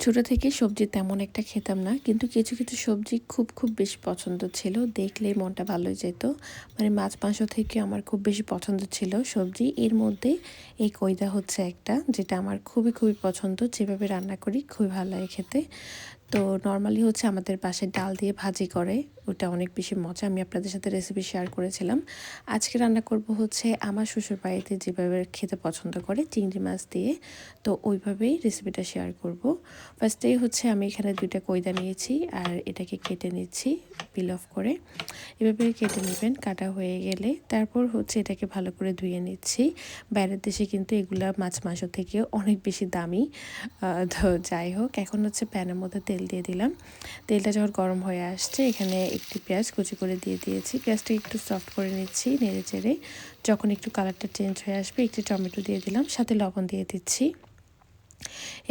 ছোটো থেকে সবজি তেমন একটা খেতাম না, কিন্তু কিছু কিছু সবজি খুব খুব বেশি পছন্দ ছিল। দেখলেই মনটা ভালো যেত। মানে মাছ, মাংস থেকে আমার খুব বেশি পছন্দ ছিল সবজি। এর মধ্যে এই কইদা হচ্ছে একটা, যেটা আমার খুবই খুবই পছন্দ। যেভাবে রান্না করি খুবই ভালো লাগে খেতে। তো নর্মালি হচ্ছে আমাদের পাশে ডাল দিয়ে ভাজি করে, ওটা অনেক বেশি মজা। আমি আপনাদের সাথে রেসিপি শেয়ার করেছিলাম। আজকে রান্না করব হচ্ছে আমার শ্বশুর বাড়িতে যেভাবে খেতে পছন্দ করে চিংড়ি মাছ দিয়ে, তো ওইভাবেই রেসিপিটা শেয়ার করব। ফার্স্টেই হচ্ছে আমি এখানে দুইটা কয়দা নিয়েছি আর এটাকে কেটে নিচ্ছি। পিল অফ করে এভাবে কেটে নেবেন, কাটা হয়ে গেলে। তারপর হচ্ছে এটাকে ভালো করে ধুয়ে নিচ্ছি। বাইরের দেশে কিন্তু এগুলা মাছ মাংস থেকে অনেক বেশি দামি। তো যাই হোক, এখন হচ্ছে প্যানের মধ্যে তেল দিয়ে দিলাম। তেলটা যখন গরম হয়ে আসছে, এখানে একটি পেঁয়াজ কুচি করে দিয়ে দিয়েছি। পেঁয়াজটা একটু সফট করে নিচ্ছি নেড়ে চেড়ে। যখন একটু কালারটা চেঞ্জ হয়ে আসবে, একটি টমেটো দিয়ে দিলাম, সাথে লবণ দিয়ে দিচ্ছি।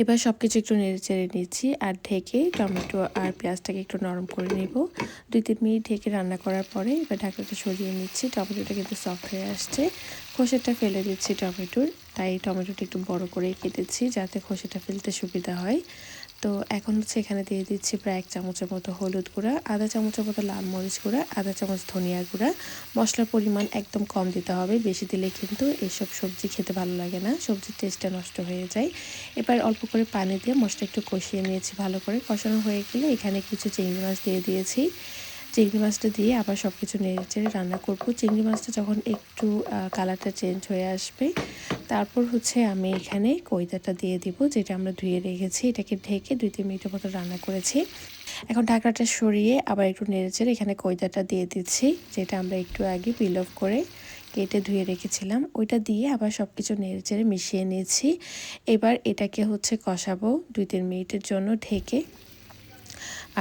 এবার সব কিছু একটু নেড়ে চেড়ে নিচ্ছি আর ঢেকে টমেটো আর পেঁয়াজটাকে একটু নরম করে নেব। দুই তিন মিনিট ঢেকে রান্না করার পরে এবার ঢাকাটা সরিয়ে নিচ্ছি। টমেটোটা কিন্তু সফট হয়ে আসছে। খোসাটা ফেলে দিচ্ছি টমেটোর। তাই টমেটোটা একটু বড় করে কেটেছি যাতে খোসাটা ফেলতে সুবিধা হয়। তো এখন হচ্ছে এখানে দিয়ে দিচ্ছি প্রায় এক চামচের মতো হলুদ গুঁড়া, আধা চামচের মতো লাল মরিচ গুঁড়া, আধা চামচ ধনিয়া গুঁড়া। মশলার পরিমাণ একদম কম দিতে হবে, বেশি দিলে কিন্তু এসব সবজি খেতে ভালো লাগে না, সবজির টেস্টটা নষ্ট হয়ে যায়। এবার অল্প করে পানি দিয়ে মশলা একটু কষিয়ে নিয়েছি ভালো করে। কষানো হয়ে গেলে এখানে কিছু চিংড়ি মাছ দিয়ে দিয়েছি। চিংড়ি মাছটা দিয়ে আবার সব কিছু নেড়ে চেড়ে রান্না করব। চিংড়ি মাছটা যখন একটু কালারটা চেঞ্জ হয়ে আসবে, তারপর হচ্ছে আমি এখানে কইদাটা দিয়ে দিব, যেটা আমরা ধুয়ে রেখেছি। এটাকে ঢেকে দুই তিন মিনিটের মতো রান্না করেছি। এখন ঢাকাটা সরিয়ে আবার একটু নেড়ে চেড়ে এখানে কইদাটা দিয়ে দিচ্ছি, যেটা আমরা একটু আগে পিল অফ করে কেটে ধুয়ে রেখেছিলাম। ওইটা দিয়ে আবার সব কিছু নেড়ে চেড়ে মিশিয়ে নিয়েছি। এবার এটাকে হচ্ছে কষাবো দুই তিন মিনিটের জন্য ঢেকে।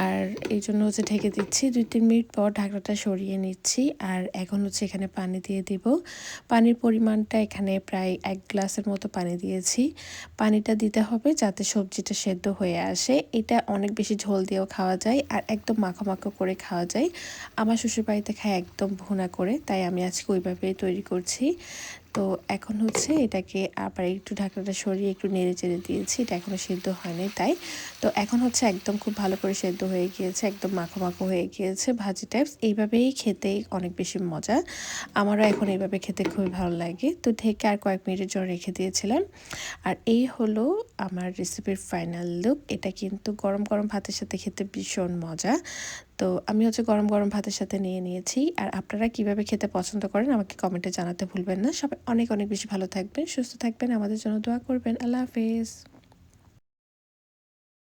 আর এই জন্য হচ্ছে ঢেকে দিচ্ছি। দুই তিন মিনিট পর ঢাকনাটা সরিয়ে নিচ্ছি। আর এখন হচ্ছে এখানে পানি দিয়ে দিব। পানির পরিমাণটা এখানে প্রায় এক গ্লাসের মতো পানি দিয়েছি। পানিটা দিতে হবে যাতে সবজিটা সেদ্ধ হয়ে আসে। এটা অনেক বেশি ঝোল দিয়েও খাওয়া যায় আর একদম মাখো মাখো করে খাওয়া যায়। আমার শ্বশুরবাড়িতে খায় একদম ভুনা করে, তাই আমি আজকে ওইভাবেই তৈরি করছি। তো এখন হচ্ছে এটাকে আবার একটু ঢাকনাটা সরিয়ে একটু নেড়ে চেড়ে দিয়েছি। এটা এখনও সেদ্ধ হয়নি তাই। তো এখন হচ্ছে একদম খুব ভালো করে সেদ্ধ হয়ে গিয়েছে, একদম মাখো মাখো হয়ে গিয়েছে ভাজি টাইপস এইভাবেই খেতে অনেক বেশি মজা। আমারও এখন এইভাবে খেতে খুবই ভালো লাগে। তো ঢেকে আর কয়েক মিনিটের জন্য রেখে দিয়েছিলাম। আর এই হলো আমার রেসিপির ফাইনাল লুক এটা কিন্তু গরম গরম ভাতের সাথে খেতে ভীষণ মজা। তো আমি হচ্ছে গরম গরম ভাতের সাথে নিয়ে নিয়েছি। আর আপনারা কীভাবে খেতে পছন্দ করেন আমাকে কমেন্টে জানাতে ভুলবেন না। সবাই অনেক অনেক বেশি ভালো থাকবেন, সুস্থ থাকবেন। আমাদের জন্য দোয়া করবেন। আল্লাহ হাফেজ।